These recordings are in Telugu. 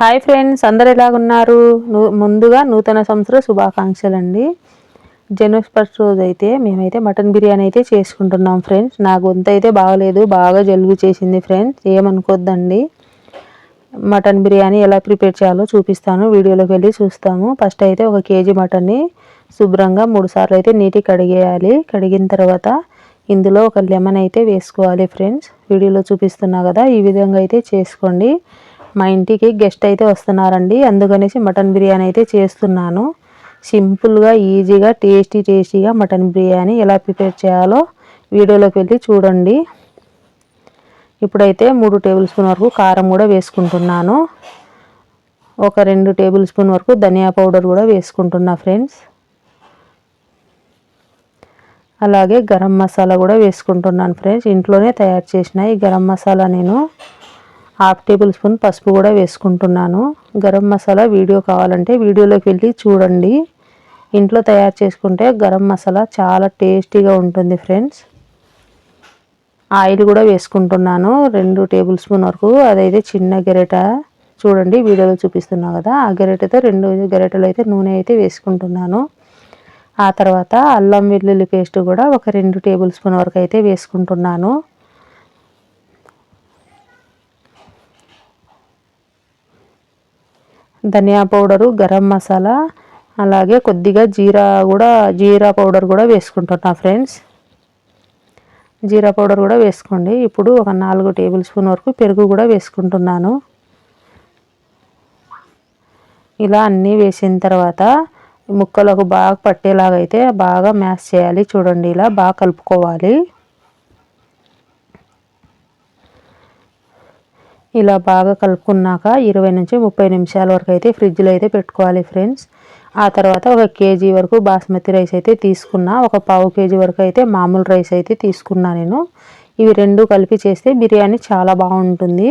హాయ్ ఫ్రెండ్స్ అందరు ఎలాగున్నారు? ముందుగా నూతన సంవత్సర శుభాకాంక్షలు అండి జనవరి ఫస్ట్ రోజు అయితే మేమైతే మటన్ బిర్యానీ అయితే చేసుకుంటున్నాం ఫ్రెండ్స్. నా గొంతు అయితే బాగలేదు బాగా జలుబు చేసింది ఫ్రెండ్స్. ఏమనుకోద్దండి? మటన్ బిర్యానీ ఎలా ప్రిపేర్ చేయాలో చూపిస్తాను. వీడియోలోకి వెళ్ళి చూస్తాము. ఫస్ట్ అయితే ఒక కేజీ మటన్ని శుభ్రంగా మూడు సార్లు అయితే నీటి కడిగేయాలి. కడిగిన తర్వాత ఇందులో ఒక లెమన్ అయితే వేసుకోవాలి ఫ్రెండ్స్. వీడియోలో చూపిస్తున్నా కదా ఈ విధంగా అయితే చేసుకోండి. మా ఇంటికి గెస్ట్ అయితే వస్తున్నారండి. అందుకనేసి మటన్ బిర్యానీ అయితే చేస్తున్నాను. సింపుల్గా ఈజీగా టేస్టీ టేస్టీగా మటన్ బిర్యానీ ఎలా ప్రిపేర్ చేయాలో వీడియోలోకి వెళ్ళి చూడండి. ఇప్పుడైతే మూడు టేబుల్ స్పూన్ వరకు కారం కూడా వేసుకుంటున్నాను. ఒక రెండు టేబుల్ స్పూన్ వరకు ధనియా పౌడర్ కూడా వేసుకుంటున్నా ఫ్రెండ్స్. అలాగే గరం మసాలా కూడా వేసుకుంటున్నాను ఫ్రెండ్స్. ఇంట్లోనే తయారు చేసిన ఈ గరం మసాలా నేను. హాఫ్ టేబుల్ స్పూన్ పసుపు కూడా వేసుకుంటున్నాను. గరం మసాలా వీడియో కావాలంటే వీడియోలోకి వెళ్ళి చూడండి. ఇంట్లో తయారు చేసుకుంటే గరం మసాలా చాలా టేస్టీగా ఉంటుంది ఫ్రెండ్స్. ఆయిల్ కూడా వేసుకుంటున్నాను. రెండు టేబుల్ స్పూన్ వరకు. అదైతే చిన్న గెరెట. చూడండి వీడియోలో చూపిస్తున్నా కదా. ఆ గెరెటతో రెండు గెరెటలు అయితే నూనె అయితే వేసుకుంటున్నాను. ఆ తర్వాత అల్లం వెల్లుల్లి పేస్ట్ కూడా ఒక రెండు టేబుల్ స్పూన్ వరకు అయితే వేసుకుంటున్నాను. ధనియా పౌడరు గరం మసాలా అలాగే కొద్దిగా జీరా కూడా జీరా పౌడర్ కూడా వేసుకుంటున్నా ఫ్రెండ్స్. జీరా పౌడర్ కూడా వేసుకోండి. ఇప్పుడు ఒక నాలుగు టేబుల్ స్పూన్ వరకు పెరుగు కూడా వేసుకుంటున్నాను. ఇలా అన్నీ వేసిన తర్వాత ముక్కలకు బాగా పట్టేలాగా అయితే బాగా మ్యాష్ చేయాలి. చూడండి ఇలా బాగా కలుపుకోవాలి. ఇలా బాగా కలుపుకున్నాక ఇరవై నుంచి ముప్పై నిమిషాల వరకు అయితే ఫ్రిడ్జ్లో అయితే పెట్టుకోవాలి ఫ్రెండ్స్. ఆ తర్వాత ఒక కేజీ వరకు బాస్మతి రైస్ అయితే తీసుకున్నా ఒక పావు కేజీ వరకు అయితే మామూలు రైస్ అయితే తీసుకున్నా నేను. ఇవి రెండు కలిపి చేస్తే బిర్యానీ చాలా బాగుంటుంది.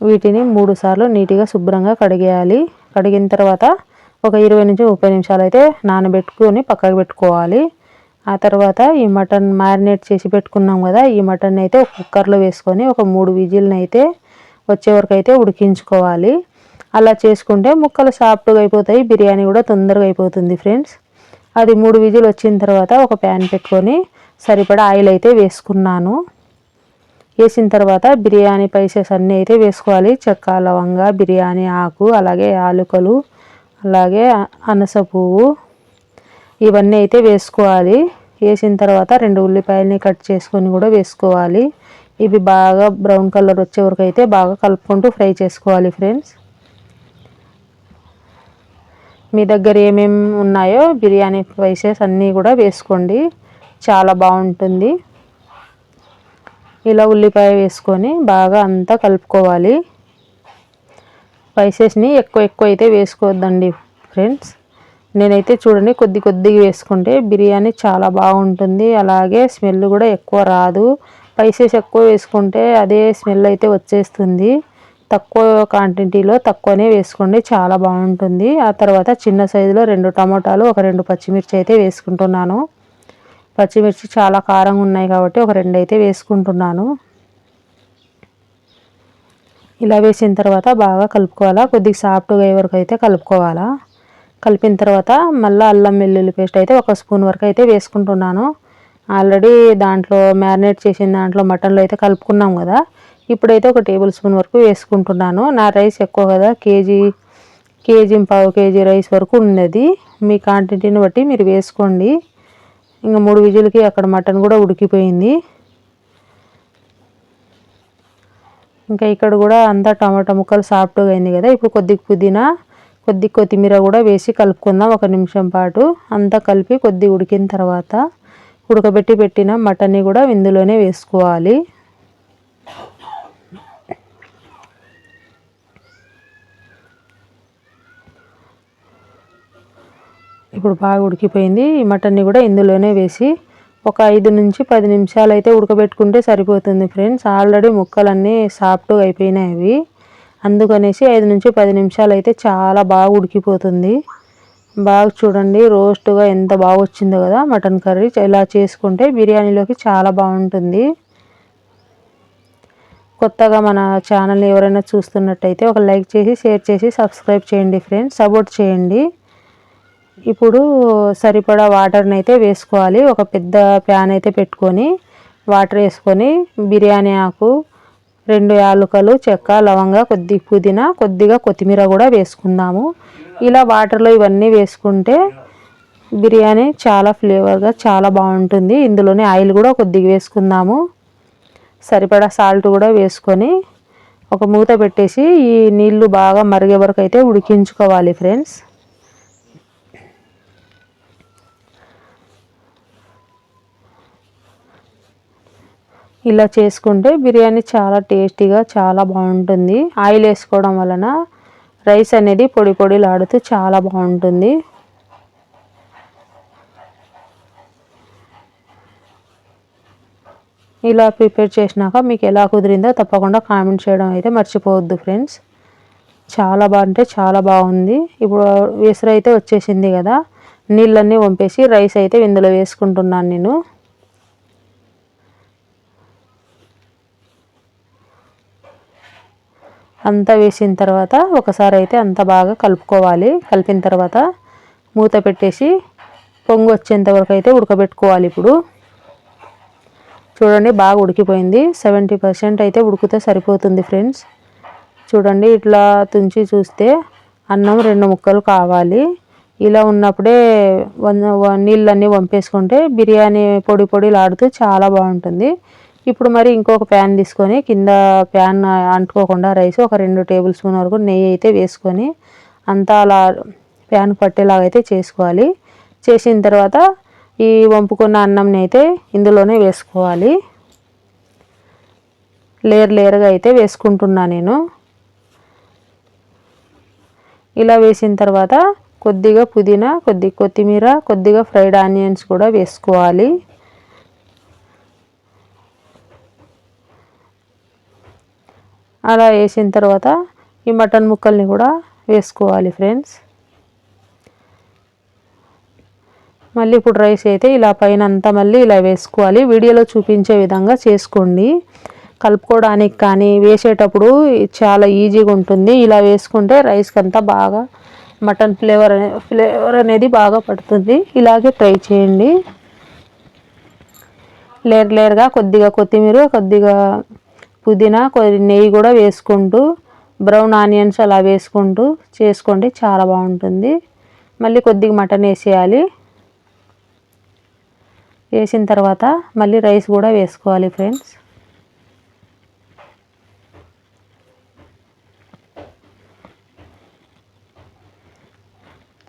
వీటిని మూడు సార్లు నీట్గా శుభ్రంగా కడిగేయాలి. కడిగిన తర్వాత ఒక ఇరవై నుంచి ముప్పై నిమిషాలు అయితే నానబెట్టుకొని పక్కకు పెట్టుకోవాలి. ఆ తర్వాత ఈ మటన్ మ్యారినేట్ చేసి పెట్టుకున్నాం కదా ఈ మటన్ అయితే ఒక కుక్కర్లో వేసుకొని ఒక మూడు విజిల్ని అయితే వచ్చే వరకు అయితే ఉడికించుకోవాలి. అలా చేసుకుంటే ముక్కలు సాఫ్ట్గా అయిపోతాయి బిర్యానీ కూడా తొందరగా అయిపోతుంది ఫ్రెండ్స్. అది మూడు విజిల్ వచ్చిన తర్వాత ఒక ప్యాన్ పెట్టుకొని సరిపడా ఆయిల్ అయితే వేసుకున్నాను. వేసిన తర్వాత బిర్యానీ పైసెస్ అన్నీ అయితే వేసుకోవాలి. చెక్క లవంగ బిర్యానీ ఆకు అలాగే ఆలుకలు అలాగే అనస పువ్వు ఇవన్నీ అయితే వేసుకోవాలి. వేసిన తర్వాత రెండు ఉల్లిపాయలని కట్ చేసుకొని కూడా వేసుకోవాలి. ఇవి బాగా బ్రౌన్ కలర్ వచ్చే వరకు అయితే బాగా కలుపుకుంటూ ఫ్రై చేసుకోవాలి ఫ్రెండ్స్. మీ దగ్గర ఏమేమి ఉన్నాయో బిర్యానీ స్పైసెస్ అన్నీ కూడా వేసుకోండి. చాలా బాగుంటుంది. ఇలా ఉల్లిపాయ వేసుకొని బాగా అంతా కలుపుకోవాలి. స్పైసెస్ని ఎక్కువ ఎక్కువ అయితే వేసుకోవద్దండి ఫ్రెండ్స్. నేనైతే చూడండి కొద్ది కొద్దిగా వేసుకుంటే బిర్యానీ చాలా బాగుంటుంది. అలాగే స్మెల్ కూడా ఎక్కువ రాదు. స్పైసెస్ ఎక్కువ వేసుకుంటే అదే స్మెల్ అయితే వచ్చేస్తుంది. తక్కువ క్వాంటిటీలో తక్కువనే వేసుకోండి చాలా బాగుంటుంది. ఆ తర్వాత చిన్న సైజులో రెండు టమాటాలు ఒక రెండు పచ్చిమిర్చి అయితే వేసుకుంటున్నాను. పచ్చిమిర్చి చాలా కారంగా ఉన్నాయి కాబట్టి ఒక రెండు అయితే వేసుకుంటున్నాను. ఇలా వేసిన తర్వాత బాగా కలుపుకోవాలా? కొద్దిగా సాఫ్ట్గా అయ్యే వరకు అయితే కలుపుకోవాలా? కలిపిన తర్వాత మళ్ళీ అల్లం వెల్లుల్లి పేస్ట్ అయితే ఒక స్పూన్ వరకు అయితే వేసుకుంటున్నాను. ఆల్రెడీ దాంట్లో మ్యారినేట్ చేసిన దాంట్లో మటన్లో అయితే కలుపుకున్నాం కదా. ఇప్పుడైతే ఒక టేబుల్ స్పూన్ వరకు వేసుకుంటున్నాను. నా రైస్ ఎక్కువ కదా కేజీ కేజీ పావు కేజీ రైస్ వరకు ఉన్నది. మీ క్వాంటిటీని బట్టి మీరు వేసుకోండి. ఇంకా మూడు విజులకి అక్కడ మటన్ కూడా ఉడికిపోయింది. ఇంకా ఇక్కడ కూడా అంతా టమాటా ముక్కలు సాఫ్ట్గా అయింది కదా. ఇప్పుడు కొద్దిగా పుదీనా కొద్ది కొత్తిమీర కూడా వేసి కలుపుకుందాం ఒక నిమిషం పాటు. అంతా కలిపి కొద్ది ఉడికిన తర్వాత ఉడకబెట్టి పెట్టిన మటన్ని కూడా ఇందులోనే వేసుకోవాలి. ఇప్పుడు బాగా ఉడికిపోయింది. ఈ మటన్ని కూడా ఇందులోనే వేసి ఒక ఐదు నుంచి పది నిమిషాలు అయితే ఉడకబెట్టుకుంటే సరిపోతుంది ఫ్రెండ్స్. ఆల్రెడీ ముక్కలన్నీ సాఫ్ట్గా అయిపోయినాయి అవి. అందుకనేసి ఐదు నుంచి పది నిమిషాలు అయితే చాలా బాగా ఉడికిపోతుంది. బాగా చూడండి రోస్ట్గా ఎంత బాగా వచ్చిందో కదా మటన్ కర్రీ ఇలా చేసుకుంటే బిర్యానీలోకి చాలా బాగుంటుంది. కొత్తగా మన ఛానల్ని ఎవరైనా చూస్తున్నట్టయితే ఒక లైక్ చేసి షేర్ చేసి సబ్స్క్రైబ్ చేయండి ఫ్రెండ్స్ సపోర్ట్ చేయండి. ఇప్పుడు సరిపడా వాటర్ని అయితే వేసుకోవాలి. ఒక పెద్ద ప్యాన్ అయితే పెట్టుకొని వాటర్ వేసుకొని బిర్యానీ ఆకు రెండు యాలుకలు చెక్క లవంగా కొద్ది పుదీనా కొద్దిగా కొత్తిమీర కూడా వేసుకుందాము. ఇలా వాటర్లో ఇవన్నీ వేసుకుంటే బిర్యానీ చాలా ఫ్లేవర్గా చాలా బాగుంటుంది. ఇందులోనే ఆయిల్ కూడా కొద్దిగా వేసుకుందాము. సరిపడా సాల్ట్ కూడా వేసుకొని ఒక మూత పెట్టేసి ఈ నీళ్ళు బాగా మరిగే వరకు అయితే ఉడికించుకోవాలి ఫ్రెండ్స్. ఇలా చేసుకుంటే బిర్యానీ చాలా టేస్టీగా చాలా బాగుంటుంది. ఆయిల్ వేసుకోవడం వలన రైస్ అనేది పొడి పొడిలాడుతూ చాలా బాగుంటుంది. ఇలా ప్రిపేర్ చేసినాక మీకు ఎలా కుదిరిందో తప్పకుండా కామెంట్ చేయడం అయితే మర్చిపోవద్దు ఫ్రెండ్స్. చాలా బాగుంటే చాలా బాగుంది. ఇప్పుడు విసురు అయితే వచ్చేసింది కదా. నీళ్ళన్నీ వంపేసి రైస్ అయితే ఇందులో వేసుకుంటున్నాను నేను. అంతా వేసిన తర్వాత ఒకసారి అయితే అంత బాగా కలుపుకోవాలి. కలిపిన తర్వాత మూత పెట్టేసి పొంగు వచ్చేంత వరకు అయితే ఉడకబెట్టుకోవాలి ఇప్పుడు. చూడండి బాగా ఉడికిపోయింది. సెవెంటీ పర్సెంట్ అయితే ఉడికితే సరిపోతుంది ఫ్రెండ్స్. చూడండి ఇట్లా తుంచి చూస్తే అన్నం రెండు ముక్కలు కావాలి. ఇలా ఉన్నప్పుడే నీళ్ళన్నీ వంపేసుకుంటే బిర్యానీ పొడి పొడిలాడుతూ చాలా బాగుంటుంది. ఇప్పుడు మరి ఇంకొక ప్యాన్ తీసుకొని కింద ప్యాన్ అంటుకోకుండా రైస్ ఒక రెండు టేబుల్ స్పూన్ వరకు నెయ్యి అయితే వేసుకొని అంతా అలా ప్యాన్ పట్టేలాగా అయితే చేసుకోవాలి. చేసిన తర్వాత ఈ వంపుకున్న అన్నంని అయితే ఇందులోనే వేసుకోవాలి. లేయర్ లేయర్గా అయితే వేసుకుంటున్నా నేను. ఇలా వేసిన తర్వాత కొద్దిగా పుదీనా కొద్ది కొత్తిమీర కొద్దిగా ఫ్రైడ్ ఆనియన్స్ కూడా వేసుకోవాలి. అలా వేసిన తర్వాత ఈ మటన్ ముక్కల్ని కూడా వేసుకోవాలి ఫ్రెండ్స్. మళ్ళీ ఇప్పుడు రైస్ అయితే ఇలా పైన అంతా మళ్ళీ ఇలా వేసుకోవాలి. వీడియోలో చూపించే విధంగా చేసుకోండి. కలుపుకోవడానికి కానీ వేసేటప్పుడు చాలా ఈజీగా ఉంటుంది. ఇలా వేసుకుంటే రైస్కి అంతా బాగా మటన్ ఫ్లేవర్ అనే ఫ్లేవర్ అనేది బాగా పడుతుంది. ఇలాగే ట్రై చేయండి. లేర్ లేర్గా కొద్దిగా కొత్తిమీర కొద్దిగా పుదీనా కొద్ది నెయ్యి కూడా వేసుకుంటూ బ్రౌన్ ఆనియన్స్ అలా వేసుకుంటూ చేసుకోండి చాలా బాగుంటుంది. మళ్ళీ కొద్దిగా మటన్ వేసేయాలి. వేసిన తర్వాత మళ్ళీ రైస్ కూడా వేసుకోవాలి ఫ్రెండ్స్.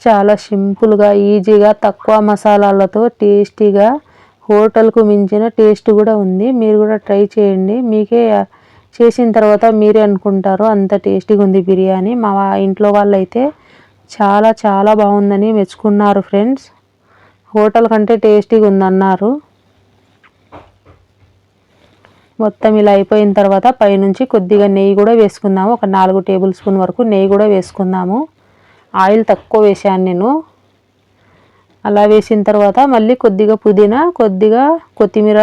చాలా సింపుల్గా ఈజీగా తక్కువ మసాలాలతో టేస్టీగా హోటల్కు మించిన టేస్ట్ కూడా ఉంది. మీరు కూడా ట్రై చేయండి. మీకే చేసిన తర్వాత మీరే అనుకుంటారు అంత టేస్టీగా ఉంది బిర్యానీ. మా ఇంట్లో వాళ్ళు అయితే చాలా చాలా బాగుందని మెచ్చుకున్నారు ఫ్రెండ్స్. హోటల్ కంటే టేస్టీగా ఉందన్నారు. మొత్తం ఇలా అయిపోయిన తర్వాత పైనుంచి కొద్దిగా నెయ్యి కూడా వేసుకుందాము. ఒక నాలుగు టేబుల్ స్పూన్ వరకు నెయ్యి కూడా వేసుకుందాము. ఆయిల్ తక్కువ వేసాను నేను. అలా వేసిన తర్వాత మళ్ళీ కొద్దిగా పుదీనా కొద్దిగా కొత్తిమీర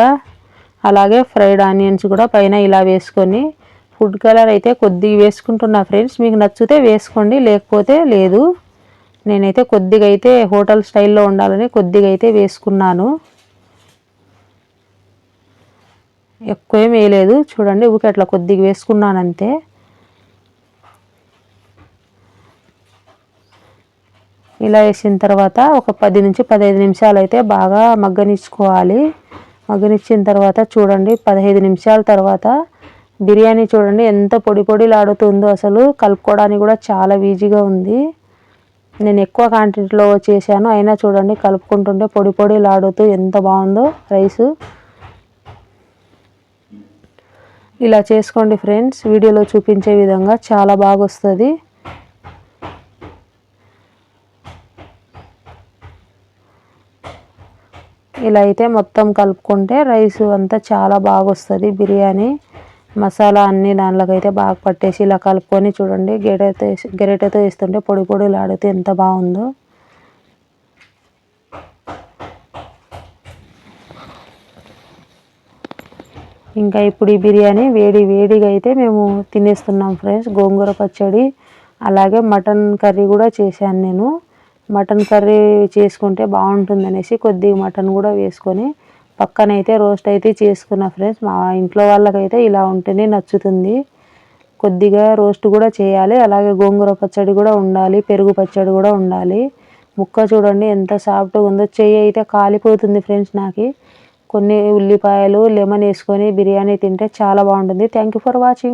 అలాగే ఫ్రైడ్ ఆనియన్స్ కూడా పైన ఇలా వేసుకొని ఫుడ్ కలర్ అయితే కొద్దిగా వేసుకుంటున్నా ఫ్రెండ్స్. మీకు నచ్చితే వేసుకోండి లేకపోతే లేదు. నేనైతే కొద్దిగా అయితే హోటల్ స్టైల్లో ఉండాలని కొద్దిగా అయితే వేసుకున్నాను. ఎక్కువ ఏం వేయలేదు. చూడండి ఊకే అట్లా కొద్దిగా వేసుకున్నాను అంతే ఇలా వేసిన తర్వాత ఒక పది నుంచి పదహైదు నిమిషాలు అయితే బాగా మగ్గనిచ్చుకోవాలి. మగ్గనిచ్చిన తర్వాత చూడండి పదహైదు నిమిషాల తర్వాత బిర్యానీ చూడండి ఎంత పొడి పొడిలాడుతుందో. అసలు కలుపుకోవడానికి కూడా చాలా ఈజీగా ఉంది. నేను ఎక్కువ క్వాంటిటీలో చేశాను అయినా చూడండి కలుపుకుంటుంటే పొడి పొడిలాడుతూ ఎంత బాగుందో రైసు. ఇలా చేసుకోండి ఫ్రెండ్స్ వీడియోలో చూపించే విధంగా చాలా బాగా వస్తుంది ఇలా అయితే మొత్తం కలుపుకుంటే రైస్ అంతా చాలా బాగా వస్తుంది బిర్యానీ మసాలా అన్ని దాంట్లోకైతే బాగా పట్టేసి ఇలా కలుపుకొని చూడండి. గెరెటతో గెరెటతో వేస్తుంటే పొడి పొడిలు ఆడితే ఎంత బాగుందో. ఇంకా ఇప్పుడు ఈ బిర్యానీ వేడి వేడిగా అయితే మేము తినేస్తున్నాం ఫ్రెండ్స్. గోంగూర పచ్చడి అలాగే మటన్ కర్రీ కూడా చేశాను నేను. మటన్ కర్రీ చేసుకుంటే బాగుంటుంది అనేసి కొద్దిగా మటన్ కూడా వేసుకొని పక్కనైతే రోస్ట్ అయితే చేసుకున్నా ఫ్రెండ్స్. మా ఇంట్లో వాళ్ళకైతే ఇలా ఉంటేనే నచ్చుతుంది. కొద్దిగా రోస్ట్ కూడా చేయాలి. అలాగే గోంగూర పచ్చడి కూడా ఉండాలి. పెరుగు పచ్చడి కూడా ఉండాలి. ముక్క చూడండి ఎంత సాఫ్ట్గా ఉందో. చెయ్యి అయితే కాలిపోతుంది ఫ్రెండ్స్ నాకు. కొన్ని ఉల్లిపాయలు లెమన్ వేసుకొని బిర్యానీ తింటే చాలా బాగుంటుంది. Thank for watching